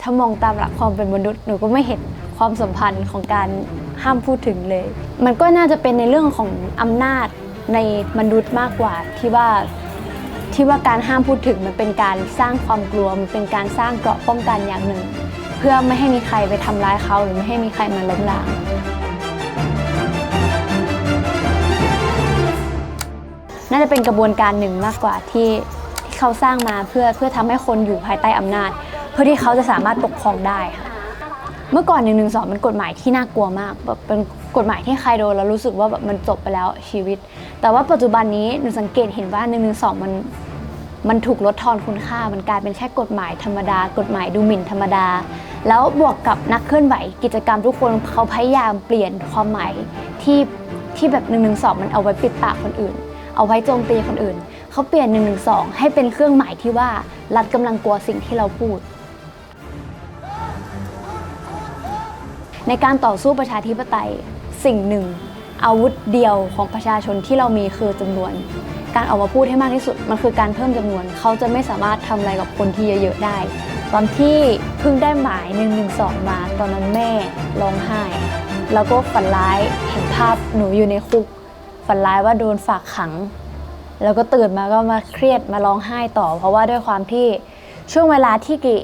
ถ้ามองตามหลักความเป็นมนุษย์หนูก็ไม่เห็นความสัมพันธ์ของการห้ามพูดถึงเลย มันก็น่าจะเป็นในเรื่องของอำนาจในมนุษย์มากกว่าที่ว่าที่ว่าการห้ามพูดถึงมันเป็นการสร้างความกลัวมันเป็นการสร้างเกราะป้องกันอย่างหนึ่ง เพื่อไม่ให้มีใครไปทำร้ายเขาหรือไม่ให้มีใครมาล้มล้างน่าจะเป็นกระบวนการหนึ่งมากกว่าที่ที่เขาสร้างมาเพื่อเพื่อทำให้คนอยู่ภายใต้อำนาจ พื่อที่เขาจะสามารถปกครองได้ค่ะเมื่อก่อน1นึเป็นกฎหมายที่น่ากลัวมากแบบเป็นกฎหมายที่ใครโดนแล้วรู้สึกว่าแบบมันจบไปแล้วชีวิต แต่ว่าปัจจุบันนี้หนูสังเกตเห็นว่า1นึมันมันถูกลดทอนคุณค่า มันกลายเป็นแค่กฎหมายธรรมดา กฎหมายดูหมิ่นธรรมดา แล้วบวกกับนักเคลื่อนไหวกิจกรรมทุกคนเขาพยายามเปลี่ยนความหมายที่ที่แบบ1นึมันเอาไว้ปิดปากคนอื่น เอาไว้โจมตีคนอื่น เขาเปลี่ยน1นึให้เป็นเครื่องหมายที่ว่ารัฐกำลังกลัวสิ่งที่เราพูด ในการต่อสู้ประชาธิปไตยสิ่งหนึ่ง อาวุธเดียวของประชาชนที่เรามีคือจำนวน การออกมาพูดให้มากที่สุดมันคือการเพิ่มจำนวน เขาจะไม่สามารถทำอะไรกับคนที่เยอะๆได้ ตอนที่เพิ่งได้หมาย1นึมา ตอนนั้นแม่ร้องไห้ แล้วก็ฝันร้ายเห็นภาพหนูอยู่ในคุก ฝันร้ายว่าโดนฝากขัง แล้วก็ตื่นมาก็มาเครียดมาร้องไห้ต่อ เพราะว่าด้วยความที่ช่วงเวลาที่กิ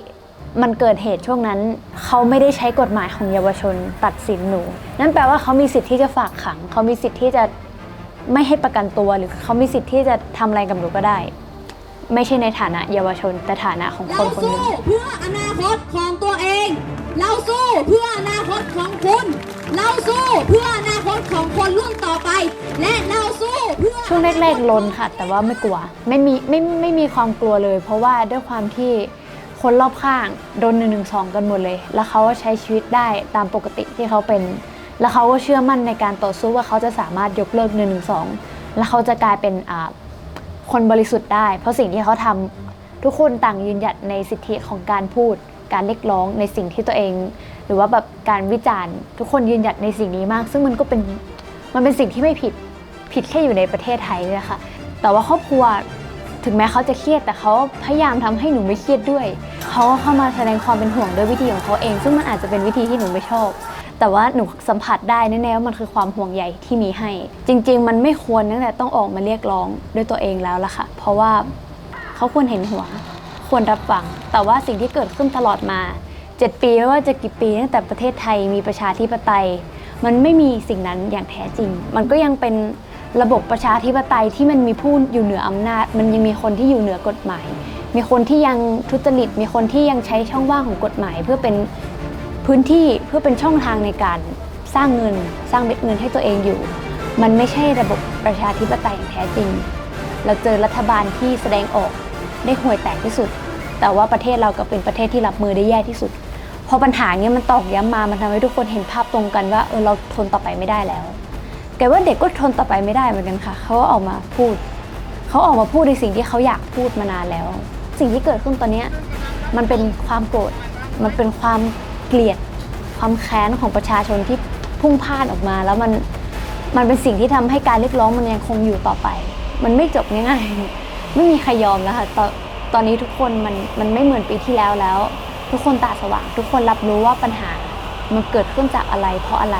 มันเกิดเหตุช่วงนั้น เขาไม่ได้ใช้กฎหมายของเยาวชนตัดสินหนู นั่นแปลว่าเขามีสิทธิ์ที่จะฝากขัง เขามีสิทธิ์ที่จะไม่ให้ประกันตัวหรือเขามีสิทธิ์ที่จะทำอะไรกับหนูก็ได้ ไม่ใช่ในฐานะเยาวชนแต่ฐานะของคเรานคนหสู้นึ่งเพื่ออนาคตของตัวเอง เราสู้เพื่ออนาคตของคุณ เราสู้เพื่ออนาคตของคนรุ่นต่อไป และเราสู้เพื่อช่วงแรกๆลนค่ะ แต่ว่าไม่กลัวไม่มีไม่ไม่มีความกลัวเลย เพราะว่าด้วยความที่ คนรอบข้างโดนหนึ่งหนึ่งสองกันหมดเลย แล้วเขาก็ใช้ชีวิตได้ตามปกติที่เขาเป็น แล้วเขาก็เชื่อมั่นในการต่อสู้ว่าเขาจะสามารถยกเลิกหนึ่งหนึ่งสองแล้วเขาจะกลายเป็นอ่าคนบริสุทธิ์ได้ เพราะสิ่งที่เขาทำทุกคนต่างยืนหยัดในสิทธิของการพูด การเรียกร้องในสิ่งที่ตัวเอง หรือว่าแบบการวิจารณ์ ทุกคนยืนหยัดในสิ่งนี้มาก ซึ่งมันก็เป็นมันเป็นสิ่งที่ไม่ผิดผิดแค่อยู่ในประเทศไทยนี่แหละค่ะแต่ว่าครอบครัวถึงแม้เขาจะเครียดแต่เขาพยายามทำให้หนูไม่เครียดด้วย เขาก็เข้ามาแสดงความเป็นห่วงด้วยวิธีของเขาเอง ซึ่งมันอาจจะเป็นวิธีที่หนูไม่ชอบ แต่ว่าหนูสัมผัสได้แน่ๆว่ามันคือความห่วงใยที่มีให้ จริง ๆ มันไม่ควรตั้งแต่ต้องออกมาเรียกร้องด้วยตัวเองแล้วล่ะค่ะ เพราะว่าเขาควรเห็นหัว ควรรับฟัง แต่ว่าสิ่งที่เกิดขึ้นตลอดมา 7 ปีไม่ว่าจะกี่ปีตั้งแต่ประเทศไทยมีประชาธิปไตย มันไม่มีสิ่งนั้นอย่างแท้จริง มันก็ยังเป็นระบบประชาธิปไตยที่มันมีผู้อยู่เหนืออำนาจ มันยังมีคนที่อยู่เหนือกฎหมาย มีคนที่ยังทุจริต มีคนที่ยังใช้ช่องว่างของกฎหมาย เพื่อเป็นพื้นที่เพื่อเป็นช่องทางในการสร้างเงิน สร้างเม็ดเงินให้ตัวเองอยู่ มันไม่ใช่ระบบประชาธิปไตยอย่างแท้จริง เราเจอรัฐบาลที่แสดงออกได้ห่วยแตกที่สุด แต่ว่าประเทศเราก็เป็นประเทศที่รับมือได้แย่ที่สุดพอปัญหาเนี้ยมันตอกย้ำมา มันทำให้ทุกคนเห็นภาพตรงกันว่าเออเราทนต่อไปไม่ได้แล้วแต่ว่าเด็กก็ทนต่อไปไม่ได้เหมือนกันค่ะ เขาก็ออกมาพูด เขาออกมาพูดในสิ่งที่เขาอยากพูดมานานแล้ว สิ่งที่เกิดขึ้นตอนนี้มันเป็นความโกรธ มันเป็นความเกลียด ความแค้นของประชาชนที่พุ่งพ่านออกมา แล้วมันมันเป็นสิ่งที่ทำให้การเรียกร้องมันยังคงอยู่ต่อไป มันไม่จบง่ายๆ ไม่มีใครยอมแล้วค่ะตอนตอนนี้ทุกคนมันมันไม่เหมือนปีที่แล้วแล้ว ทุกคนตาสว่าง ทุกคนรับรู้ว่าปัญหามันเกิดขึ้นจากอะไรเพราะอะไร